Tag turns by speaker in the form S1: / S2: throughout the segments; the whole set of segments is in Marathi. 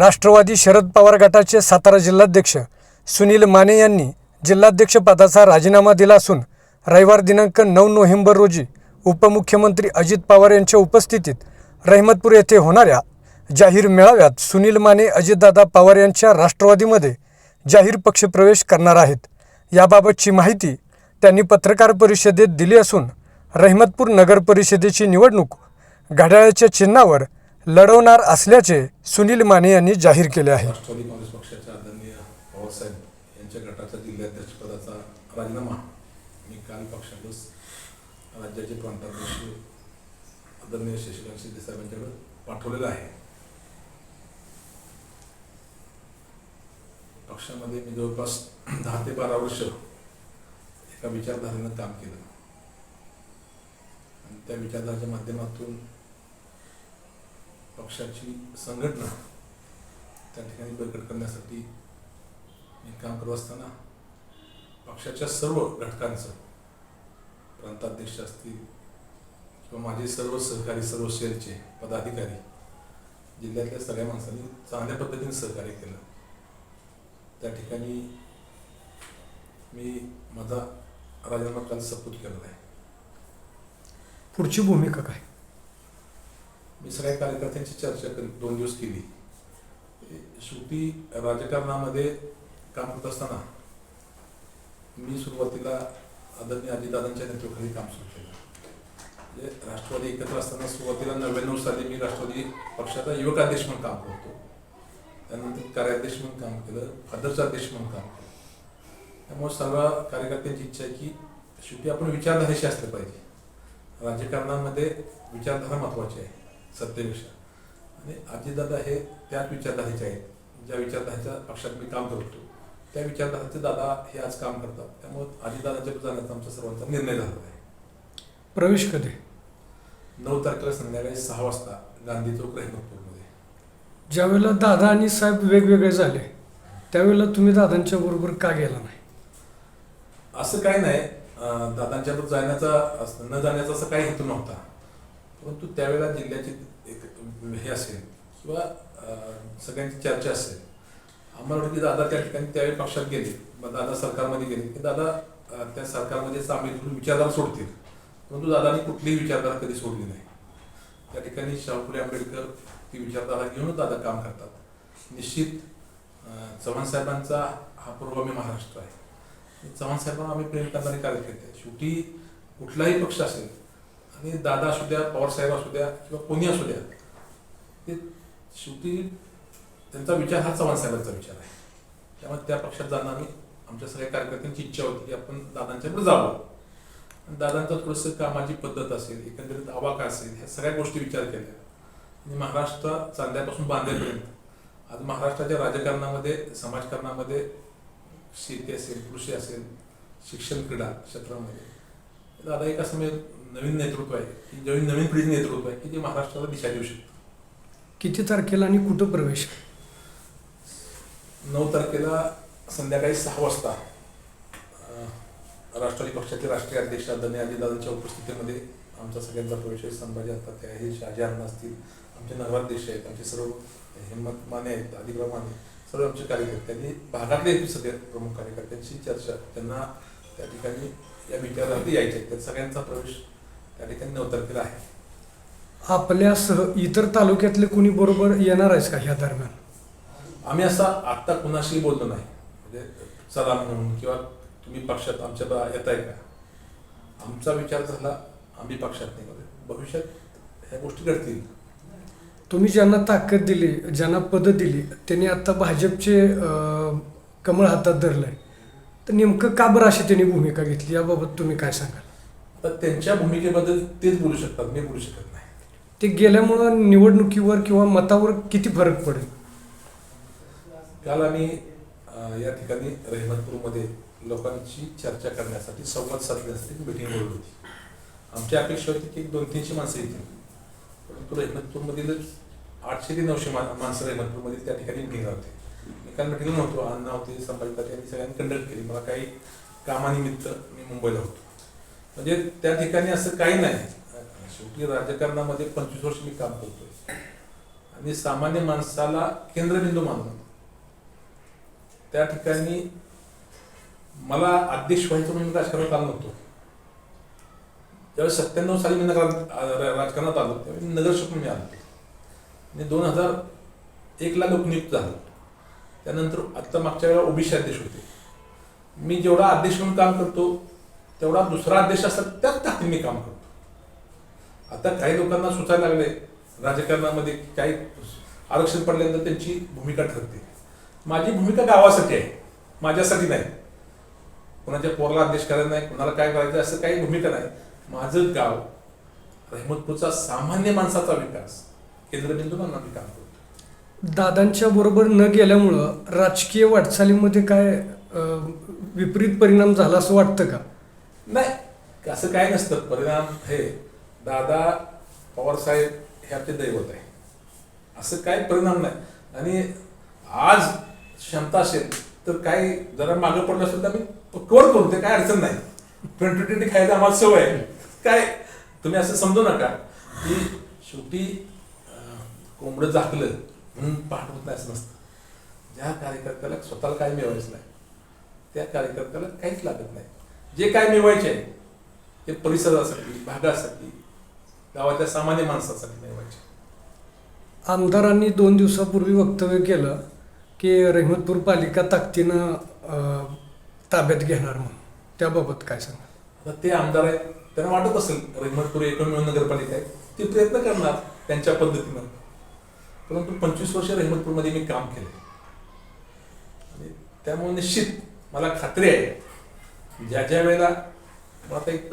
S1: राष्ट्रवादी शरद पवार गटाचे सातारा जिल्हाध्यक्ष सुनील माने यांनी जिल्हाध्यक्षपदाचा राजीनामा दिला असून रविवार दिनांक नऊ नोव्हेंबर रोजी उपमुख्यमंत्री अजित पवार यांच्या उपस्थितीत रहमतपूर येथे होणाऱ्या जाहीर मेळाव्यात सुनील माने अजितदादा पवार यांच्या राष्ट्रवादीमध्ये जाहीर पक्षप्रवेश करणार आहेत. याबाबतची माहिती त्यांनी पत्रकार परिषदेत दिली असून रहमतपूर नगर परिषदेची निवडणूक घड्याळाच्या चिन्हावर लढवणार असल्याचे सुनील माने यांनी जाहीर केले आहे.
S2: राष्ट्रवादी काँग्रेस पक्षाच्या आदरणीय पवारसाहेब यांच्या गटाच्या जिल्हाध्यक्षपदाचा राजीनामा मी काल पक्षातच राज्याचे प्रांताध्यक्ष आदरणीय शशिकांत शिंदे साहेबांच्याकडे पाठवलेला आहे. पक्षामध्ये मी जवळपास दहा ते बारा वर्ष एका विचारधारेनं काम केलं. आणि त्या विचारधारेच्या माध्यमातून पक्षाची संघटना त्या ठिकाणी बळकट करण्यासाठी मी काम करत असताना पक्षाच्या सर्व घटकांचं प्रांताध्यक्ष असतील किंवा माझे सर्व सहकारी सर्व शेअरचे पदाधिकारी जिल्ह्यातल्या सगळ्या माणसांनी चांगल्या पद्धतीने सहकार्य केलं. त्या ठिकाणी मी माझा राजीनामा काल सपूत केलेला आहे.
S1: पुढची भूमिका काय?
S2: सगळ्या कार्यकर्त्यांची चर्चा दोन दिवस केली. शेवटी राजकारणामध्ये काम करत असताना मी सुरुवातीला आदरणीय अजितदादांच्या नेतृत्वाखाली काम सुरू केलं. म्हणजे राष्ट्रवादी एकत्र असताना सुरुवातीला नव्याण्णव साली मी राष्ट्रवादी पक्षाचा युवक अध्यक्ष म्हणून काम करतो. त्यानंतर कार्याध्यक्ष म्हणून काम केलं फादरचा अध्यक्ष म्हणून काम केलं. त्यामुळे सर्व कार्यकर्त्यांची इच्छा आहे की शेवटी आपण विचारधारेशी असले पाहिजे. राजकारणामध्ये विचारधारा महत्त्वाची आहे. सत्तेपेक्षा आणि अजितदादा हे त्याच विचारधारेचे आहेत. ज्या विचारधारेच्या पक्षात मी काम करतो त्या विचारधारेचे दादा हे आज काम करतात. त्यामुळे अजितदादाच्या जाण्याचा आमचा सर्वांचा निर्णय झालेला आहे.
S1: प्रवेश कधी?
S2: नऊ तारखेला संध्याकाळी सहा वाजता गांधी चौक रहमतपूरमध्ये
S1: ज्यावेळेला दादा आणि साहेब वेगवेगळे झाले त्यावेळेला तुम्ही दादांच्या बरोबर का गेला नाही?
S2: असं काही नाही. दादांच्याबरोबर जाण्याचा न जाण्याचा असं काही हेतू नव्हता. परंतु त्यावेळेला जिल्ह्याची एक हे असेल किंवा सगळ्यांची चर्चा असेल. आम्हाला वाटतं की दादा त्या ठिकाणी त्यावेळी पक्षात गेले. मग दादा सरकारमध्ये गेले. की दादा त्या सरकारमध्ये सामील होऊन विचारधारा सोडतील. परंतु दादांनी कुठलीही विचारधारा कधी सोडली नाही. त्या ठिकाणी शाहू फुले आंबेडकर ती विचारधारा घेऊनच दादा काम करतात. निश्चित चव्हाण साहेबांचा हा पूर्वमी महाराष्ट्र आहे. चव्हाण साहेबांना आम्ही प्रेम करणारे कार्यकर्ते शेवटी कुठलाही पक्ष असेल आणि दादा असू द्या पवार साहेब असू द्या किंवा कोणी असू द्या ते शेवटी त्यांचा विचार हा चव्हाण साहेबांचा विचार आहे. त्यामुळे त्या पक्षात जाणं आम्ही आमच्या सगळ्या कार्यकर्त्यांची इच्छा होती की आपण दादांच्याकडे जावं. आणि दादांचा थोडंसं कामाची पद्धत असेल एकंदरीत आवाका असेल ह्या सगळ्या गोष्टी विचार केल्या. आणि महाराष्ट्र चांद्यापासून बांधेपर्यंत आज महाराष्ट्राच्या राजकारणामध्ये समाजकारणामध्ये शेती असेल कृषी असेल शिक्षण क्रीडा क्षेत्रामध्ये दादा एक असं म्हणजे नवीन नेतृत्व आहे. की नवीन नवीन पिढीचं नेतृत्व आहे की जे महाराष्ट्राला दिशा देऊ शकतं?
S1: किती तारखेला आणि कुठं प्रवेश?
S2: नऊ तारखेला संध्याकाळी सहा वाजता अं, राष्ट्रवादी पक्षाचे राष्ट्रीय अध्यक्ष आदरणीय अजितदादांच्या उपस्थितीमध्ये आमचा सगळ्यांचा प्रवेश आहे. संभाजी आता ते आहे शहाजी अण्णा असतील आमचे नगराध्यक्ष आहेत आमचे सर्व हिम्मत माने आहेत अधिकराव माने सर्व आमचे कार्यकर्ते आणि भागातले सगळे प्रमुख कार्यकर्त्यांची चर्चा. त्यांना त्या ठिकाणी या विचारावरती यायचे. आहेत त्या सगळ्यांचा प्रवेश त्या ठिकाणी नऊ तारखेला आहे
S1: आपल्यासह इतर तालुक्यातले कुणी बरोबर येणार आहेस का ह्या दरम्यान?
S2: आम्ही असा आत्ता कुणाशी बोललो नाही. म्हणजे चला म्हणून किंवा तुम्ही पक्षात आमच्या बा येत आहे का? आमचा विचार झाला आम्ही पक्षात नाही भविष्यात ह्या गोष्टी घडतील.
S1: तुम्ही ज्यांना ताकद दिली ज्यांना पदं दिली त्यांनी आता भाजपचे कमळ हातात धरलंय. तर नेमकं का बरं अशी त्यांनी भूमिका घेतली? याबाबत तुम्ही काय सांगाल?
S2: आता त्यांच्या भूमिकेबद्दल तेच बोलू शकतात मी बोलू शकत नाही.
S1: ते गेल्यामुळं निवडणुकीवर किंवा मतावर किती फरक पडेल?
S2: काल आम्ही या ठिकाणी रहमतपूरमध्ये लोकांची चर्चा करण्यासाठी संवाद साधण्यासाठी मिटिंग बोलवली होती आमची अपेक्षा होती की दोन तीनशे माणसं येतील. परंतु रहमतपूरमधीलच आठशे ते नऊशे मा माणसं रहमतपूरमध्ये त्या ठिकाणी मिटिंग होते त्यांना काल नव्हतो अण्णा होते संभाजी यांनी सगळ्यांनी कंडक्ट केली मला काही कामानिमित्त मी मुंबईला होतो म्हणजे त्या ठिकाणी असं काही नाही शेवटी राजकारणामध्ये पंचवीस वर्ष मी काम करतोय आणि सामान्य माणसाला केंद्रबिंदू मानून त्या ठिकाणी मला अध्यक्ष व्हायचं म्हणून राजकारणात आलो नव्हतो ज्यावेळेस सत्त्याण्णव साली मी नगर राजकारणात आलो त्यावेळी नगरसेवक मी आलो आणि दोन हजार एकला लोकनियुक्त झालो त्यानंतर आत्ता मागच्या वेळेला ओबीसी अध्यक्ष होते. मी जेवढा अध्यक्ष म्हणून काम करतो तेवढा दुसरा अध्यक्ष असतात त्याच ताकदीने मी काम करतो. आता काही लोकांना सुचायला लागले राजकारणामध्ये काही आरक्षण पडल्यानंतर त्यांची भूमिका ठरते. माझी भूमिका गावासाठी आहे. माझ्यासाठी नाही. कोणाच्या पोराला अध्यक्ष करायला नाही कोणाला काय करायचं असं काही भूमिका नाही. माझं गाव रहमतपूरचा सामान्य माणसाचा विकास केंद्रबिंदू म्हणून आम्ही काम करतो.
S1: दादांच्या बरोबर न गेल्यामुळं राजकीय वाटचालीमध्ये काय विपरीत परिणाम झाला असं वाटतं का?
S2: नाही असं काय नसतं. परिणाम हे दादा पवारसाहेब हे आपले दैवत आहे. असं काय परिणाम नाही. आणि आज क्षमता असेल तर काय जरा मागं पडलं असेल तर आम्ही कवर करू. ते काय अडचण नाही. ट्वेंटी ट्वेंटी खायचं आम्हाला सवय आहे. काय तुम्ही असं समजू नका की शेवटी कोंबडं झाकलं म्हणून पाठवत नाही असं नसतं. ज्या कार्यकर्त्याला स्वतःला काय मिळवायचं नाही त्या कार्यकर्त्याला काहीच लागत नाही. जे काय मिळवायचे आहे ते परिसरासाठी भागासाठी गावाच्या सामान्य माणसासाठी मिळवायचे.
S1: आमदारांनी दोन दिवसापूर्वी वक्तव्य केलं की रहिमतपूर पालिका ताकदीनं ताब्यात घेणार म्हणून. त्याबाबत काय सांगा
S2: आता ते आमदार आहेत त्यांना वाटत असेल रहिमतपूर एकमेव नगरपालिका आहे ते प्रयत्न करणार त्यांच्या पद्धतीनं. परंतु पंचवीस वर्ष रहिमतपूरमध्ये मी काम केले आणि त्यामुळे निश्चित मला खात्री आहे ज्या ज्या वेळेला मला आता एक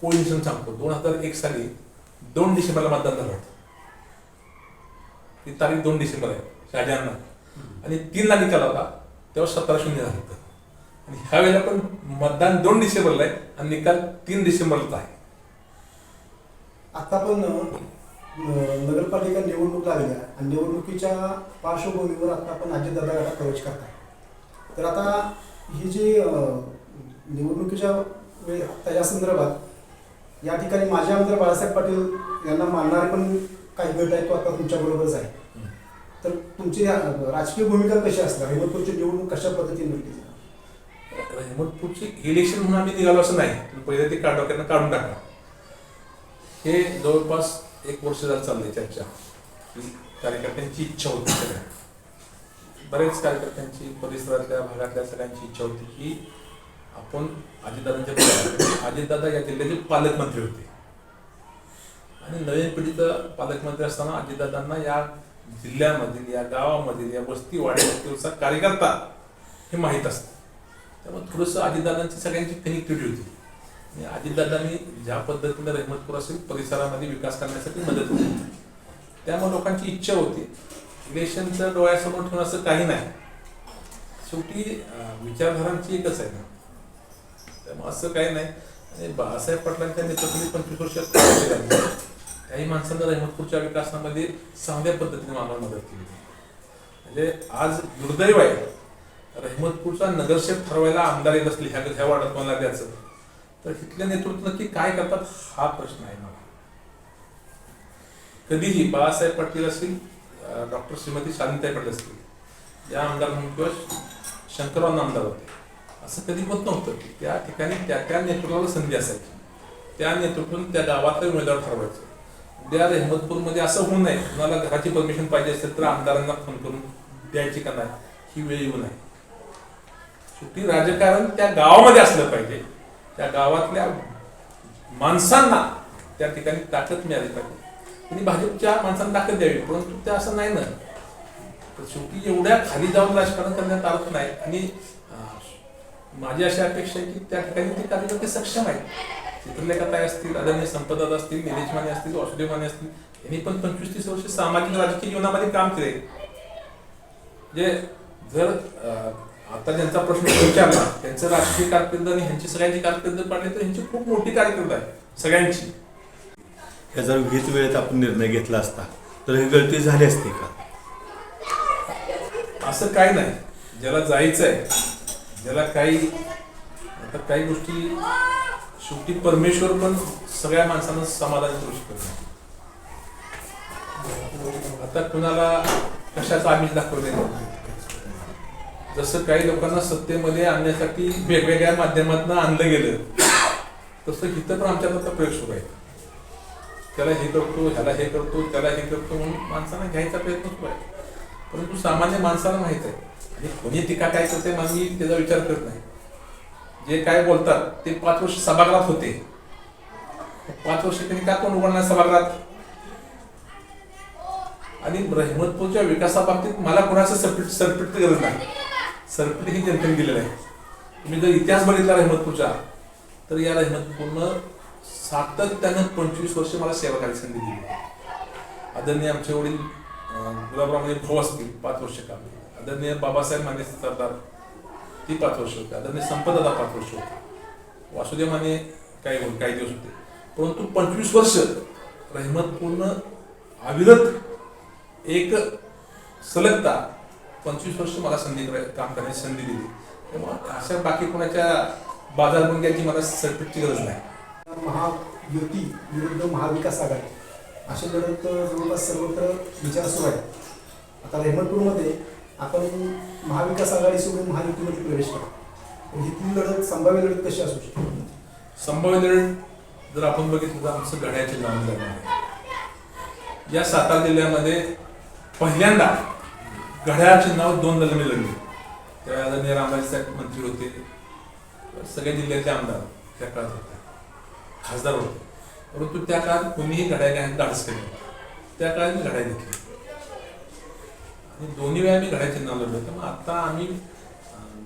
S2: कोइन्सिडन सांगतो दोन हजार एक साली दोन डिसेंबरला मतदान झालं होतं. ती तारीख दोन डिसेंबर आहे शाहजहान आणि तीनला निकाल होता तेव्हा सतरा शून्य झालं होतं. आणि ह्या वेळेला पण मतदान दोन डिसेंबरला आहे आणि निकाल तीन डिसेंबरला आहे.
S3: आता पण नगरपालिका निवडणूक लागल्या आणि निवडणुकीच्या पार्श्वभूमीवर आता आपण अजितदादा गटात प्रवेश करताय. तर आता ही जी निवडणुकीच्या वेळ त्याच्या संदर्भात या ठिकाणी माजी आमदार बाळासाहेब पाटील यांना मानणारे पण काही गट आहेत तो आता तुमच्याबरोबरच आहे. तर तुमची राजकीय भूमिका कशी असणार? हिमतपूरची निवडणूक कशा पद्धतीने नक्की
S2: रहमतपूरची इलेक्शन म्हणून आम्ही निघालो असं नाही. तुम्ही पहिले ते काढ काढून टाका. हे जवळपास एक वर्ष झालं चाललंय चर्चा. कार्यकर्त्यांची इच्छा होती सगळ्या. बरेच कार्यकर्त्यांची परिसरातल्या भागातल्या सगळ्यांची इच्छा होती की आपण अजितदादांच्या अजितदादा या जिल्ह्याचे पालकमंत्री होते. आणि नवीन पिढीचं पालकमंत्री असताना अजितदादांना या जिल्ह्यामधील या गावामधील या वस्ती वाड्या कार्यकर्ता हे माहीत असतं त्यामुळे थोडंसं अजितदादांची सगळ्यांची कनेक्टिव्हिटी होती. आणि अजितदादांनी ज्या पद्धतीने रहमतपूर असेल परिसरामध्ये विकास करण्यासाठी मदत केली त्यामुळे लोकांची इच्छा होती. इलेक्शनचं डोळ्यासमोर ठेवणं असं काही नाही. शेवटी विचारधारांची एकच आहे ना. त्यामुळे असं काही नाही. आणि बाळासाहेब पाटलांच्या नेतृत्वाने पंचवीस वर्षात काही माणसांना रहमतपूरच्या विकासामध्ये चांगल्या पद्धतीने आम्हाला मदत केली. म्हणजे आज दुर्दैव आहे. रहमतपूरचा नगरसेवक ठरवायला आमदार येत असले ह्या ह्या वार्डात मला द्यायचं? तर इथले नेतृत्व नक्की काय करतात हा प्रश्न आहे मला. कधीही बाळासाहेब पाटील असतील डॉक्टर श्रीमती शांताई पाटील असतील या आमदार म्हणून किंवा शंकरराव आमदार होते असं कधी होत नव्हतं की त्या ठिकाणी त्या त्या नेतृत्वाला संधी असायची. त्या नेतृत्वाने त्या गावातले उमेदवार ठरवायचं. उद्या अहमदपूरमध्ये असं होऊ नये कुणाला घराची परमिशन पाहिजे असेल तर आमदारांना फोन करून द्यायची का नाही ही वेळ येऊ नये. शेवटी राजकारण त्या गावामध्ये असलं पाहिजे. त्या गावातल्या माणसांना त्या ठिकाणी ताकद मिळाली पाहिजे. आणि भाजपच्या माणसांना ताकद द्यावी परंतु ते असं नाही ना. तर शेवटी एवढ्या खाली जाऊन राजकारण करण्यात आलं नाही. आणि माझी अशी अपेक्षा आहे की त्या ठिकाणी ते कार्यकर्ते सक्षम आहेत. चित्रलेखाताई असतील आदरणीय संपदात असतील निलेश माने असतील वासुदेव माने असतील यांनी पण पंचवीस तीस वर्ष सामाजिक राजकीय जीवनामध्ये काम केले जे म्हणजे जर अं, आता ज्यांचा प्रश्न विचारला त्यांचं राजकीय कारकीर्द आणि ह्यांची सगळ्यांची कारकीर्द पाडली तर ह्यांची खूप मोठी कारकीर्द आहे सगळ्यांची.
S4: ह्या जर हीच वेळेत आपण निर्णय घेतला असता तर ही गळती झाली असती का?
S2: असं काही नाही. ज्याला जायचं आहे ज्याला काही आता काही गोष्टी शेवटी परमेश्वर पण सगळ्या माणसांना समाधान करू शकत नाही. आता कुणाला कशाचं आमिष दाखवले जसं काही लोकांना सत्तेमध्ये आणण्यासाठी वेगवेगळ्या माध्यमातून आणलं गेलं तसं हिथं पण आमच्यात प्रयोग सुरू आहे. त्याला हे करतो ह्याला हे करतो त्याला हे करतो म्हणून माणसांना घ्यायचा प्रयत्न सुरू आहे. परंतु सामान्य माणसाला माहीत आहे. आणि कोणी टीका काय करते मग मी त्याचा विचार करत नाही. जे काय बोलतात ते पाच वर्ष सभागृहात होते. पाच वर्ष त्यांनी का कोण उघडणार सभागृहात? आणि रहमतपूरच्या विकासाबाबतीत मला कोणाचं सरपीट सरपीटची गरज नाही. सरपीट ही जनतेने दिलेलं आहे. तुम्ही जर इतिहास बघितला रहमतपूरचा तर या रहमतपूरनं सातत्यानं पंचवीस वर्ष मला सेवा करायची संधी दिली. आदरणीय आमचे वडील अं, गुलाबराव म्हणजे भाऊ असतील पाच वर्ष काम. आदरणीय बाबासाहेब माने सरदार ती पाच वर्ष होते. आदरणीय संपतदादा पाच वर्ष होते. वासुदेव माने काही काही दिवस होते. परंतु पंचवीस वर्ष रहमतपूर्ण अविरत एक सलगता पंचवीस वर्ष मला संधी काम करण्याची संधी दिली. त्यामुळे अशा बाकी कोणाच्या बाजारबंद्याची मला सरपीटची गरज नाही.
S3: महायुती विरुद्ध महाविकास आघाडी. अशी लढत जवळपास सर्वत्र विचार सुरू आहे आता रेहमतपूरमध्ये आपण महाविकास आघाडी सोडून महायुतीमध्ये प्रवेश करा. ही लढत संभाव्य लढत कशी असू शकते?
S2: संभाव्य लढत जर आपण बघितलं तर आमचं नाव लढणार आहे. या सातारा जिल्ह्यामध्ये पहिल्यांदा घड्याळ नाव दोन दलमी लढले त्यावेळेला आदरणीय रामराजे साहेब मंत्री होते. सगळ्या जिल्ह्यातले आमदार त्या काळात होते. खासदार होते. परंतु त्या काळात कोणीही घड्याळ घ्यायला धाडस केलं त्या काळात मी घड्याळ घेतली. आणि दोन्ही वेळा मी घड्याळचे नाव लढलो त्यामुळे आता आम्ही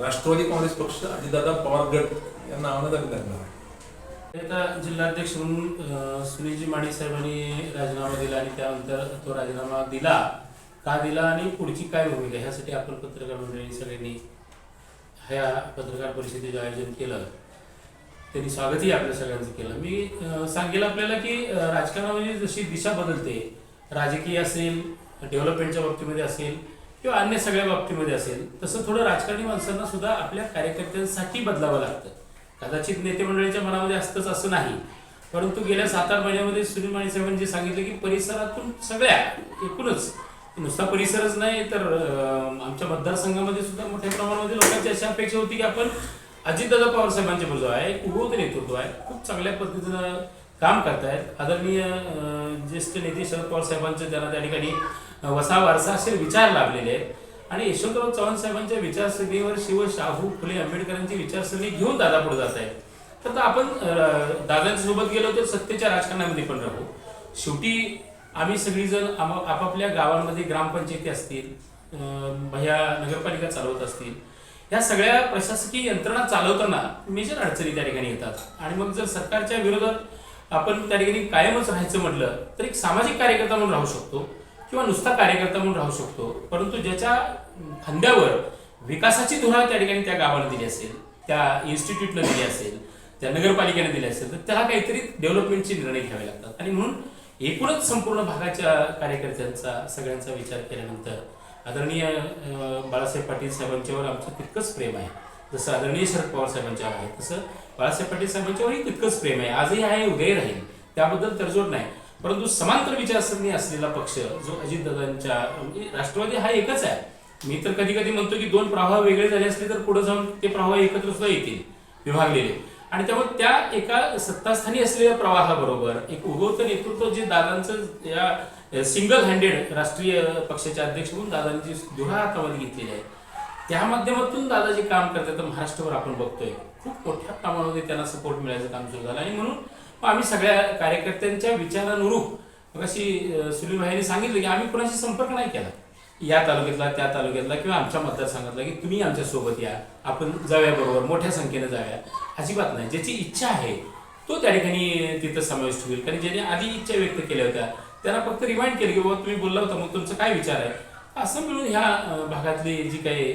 S2: राष्ट्रवादी काँग्रेस पक्ष अजितदादा पवार गट या नावानं आम्ही लढणार आहे.
S5: आता जिल्हाध्यक्ष म्हणून सुनीलजी माने साहेबांनी राजीनामा दिला आणि त्यानंतर तो राजीनामा दिला. का दिला आणि पुढची काय भूमिका? ह्यासाठी आपण पत्रकार मंडळी सगळ्यांनी ह्या पत्रकार परिषदेचं आयोजन केलं. त्यांनी स्वागतही आपल्या सगळ्यांचं केलं. मी सांगेल आपल्याला की राजकारणामध्ये जशी दिशा बदलते राजकीय असेल डेव्हलपमेंटच्या बाबतीमध्ये असेल किंवा अन्य सगळ्या बाबतीमध्ये असेल तसं थोडं राजकारणी माणसांना सुद्धा आपल्या कार्यकर्त्यांसाठी बदलावं लागतं. कदाचित नेते मंडळीच्या मनामध्ये असतंच असं नाही. परंतु गेल्या सात आठ महिन्यामध्ये सुनील माने साहेबांनी जे सांगितलं की परिसरातून सगळ्या एकूणच नुसता परिसरच नाही तर आमच्या मतदारसंघामध्ये सुद्धा मोठ्या प्रमाणामध्ये लोकांची अशी अपेक्षा होती की आपण अजितदादा पवार साहेबांच्या बाजू आहे एक उगवते नेतृत्व आहे खूप चांगल्या पद्धतीनं काम करतायत. आदरणीय ज्येष्ठ नेते शरद पवार साहेबांचे त्यांना त्या ठिकाणी वसा वारसा असे विचार लाभलेले आहेत. आणि यशवंतराव चव्हाण साहेबांच्या विचारसरणीवर शिव शाहू फुले आंबेडकरांची विचारसरणी घेऊन दादा पुढे जात आहेत. तर आपण अं, दादांच्या सोबत गेलो तर सत्तेच्या राजकारणामध्ये पण राहू. शेवटी आम्ही सगळीजण आपापल्या गावांमध्ये ग्रामपंचायती असतील ह्या नगरपालिका चालवत असतील या सगळ्या प्रशासकीय यंत्रणा चालवताना मेजर अडचणी त्या ठिकाणी येतात. आणि मग जर सरकारच्या विरोधात आपण त्या ठिकाणी कायमच राहायचं म्हटलं तर एक सामाजिक कार्यकर्ता म्हणून राहू शकतो किंवा नुसता कार्यकर्ता म्हणून राहू शकतो परंतु ज्याच्या खांद्यावर विकासाची धुरा त्या ठिकाणी त्या गावाला दिली असेल त्या इन्स्टिट्यूटला दिली असेल त्या नगरपालिकेने दिली असेल तर त्याला काहीतरी डेव्हलपमेंटचे निर्णय घ्यावे लागतात. आणि म्हणून एकूणच संपूर्ण भागाच्या कार्यकर्त्यांचा सगळ्यांचा विचार केल्यानंतर आदरणीय बाळासाहेब पाटील साहेबांच्यावर आमचं तितकंच प्रेम आहे. जसं आदरणीय शरद पवार साहेबांच्यावर आहे तसं बाळासाहेब पाटील साहेबांच्यावरही तितकंच प्रेम आहे. आजही आहे उदय राहील. त्याबद्दल तडजोड नाही. परंतु समांतर विचारसरणी असलेला पक्ष जो अजितदादांच्या म्हणजे राष्ट्रवादी हा एकच आहे. मी तर कधी कधी म्हणतो की दोन प्रवाह वेगळे झाले असले तर पुढे जाऊन ते प्रवाह एकत्र सुद्धा येतील. विभागलेले. आणि त्यामुळे त्या एका सत्तास्थानी असलेल्या प्रवाहाबरोबर एक उगवतं नेतृत्व जे दादांचं या सिंगल हँडेड राष्ट्रीय पक्षाचे अध्यक्ष म्हणून दादांची दुहा हातामध्ये घेतलेली आहे. त्या माध्यमातून दादा जे काम करतात तर महाराष्ट्रावर आपण बघतोय. खूप मोठ्या प्रमाणामध्ये त्यांना सपोर्ट मिळायचं काम सुरू झालं. आणि म्हणून मग आम्ही सगळ्या कार्यकर्त्यांच्या विचारानुरूप अशी सुनील भाईने सांगितलं की आम्ही कुणाशी संपर्क नाही केला. या तालुक्यातला त्या तालुक्यातला किंवा आमच्या मतदारसंघातला की तुम्ही आमच्यासोबत या. आपण जाऊया बरोबर मोठ्या संख्येने जाऊया. अजिबात नाही. ज्याची इच्छा आहे तो त्या ठिकाणी तिथं समाविष्ट होईल कारण ज्याने आधी इच्छा व्यक्त केल्या होत्या त्यांना फक्त रिमाइंड केलं की बाबा तुम्ही बोलला होता मग तुमचा काय विचार आहे? असं मिळून ह्या भागातली जी काही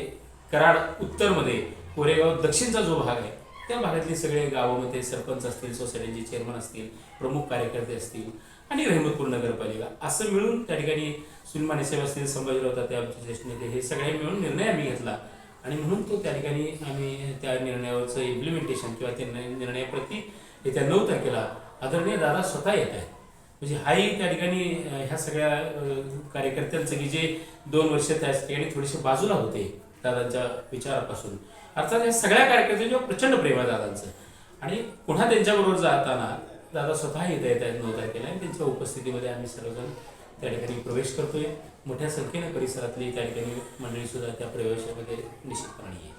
S5: कराड उत्तरमध्ये कोरेगाव दक्षिणचा जो भाग आहे त्या भागातले सगळे गावामध्ये सरपंच असतील सोसायटीचे चेअरमन असतील प्रमुख कार्यकर्ते असतील आणि रहमतपूर नगरपालिका. असं मिळून त्या ठिकाणी सुनील माने साहेब असतील संभाजीराव तात्या आमचे ज्येष्ठ नेते हे सगळे मिळून निर्णय आम्ही घेतला. आणि म्हणून तो त्या ठिकाणी आम्ही त्या निर्णयावरचं इम्प्लिमेंटेशन किंवा त्या निर्णयाप्रती येत्या नऊ तारखेला आदरणीय दादा स्वतः येत आहेत. म्हणजे हाही त्या ठिकाणी ह्या सगळ्या कार्यकर्त्यांचं की जे दोन वर्ष त्या ठिकाणी थोडेसे बाजूला होते दादांच्या विचारापासून. अर्थात या सगळ्या कार्यकर्त्यांच्या प्रचंड प्रेम आहे दादांचं. आणि पुन्हा त्यांच्याबरोबर जाताना दादा स्वतः येत आहेत नोंदा केला आणि त्यांच्या उपस्थितीमध्ये आम्ही सर्वजण त्या ठिकाणी प्रवेश करतोय. मोठ्या संख्येने परिसरातली त्या ठिकाणी मंडळी सुद्धा त्या प्रवेशामध्ये निश्चितपणे येईल.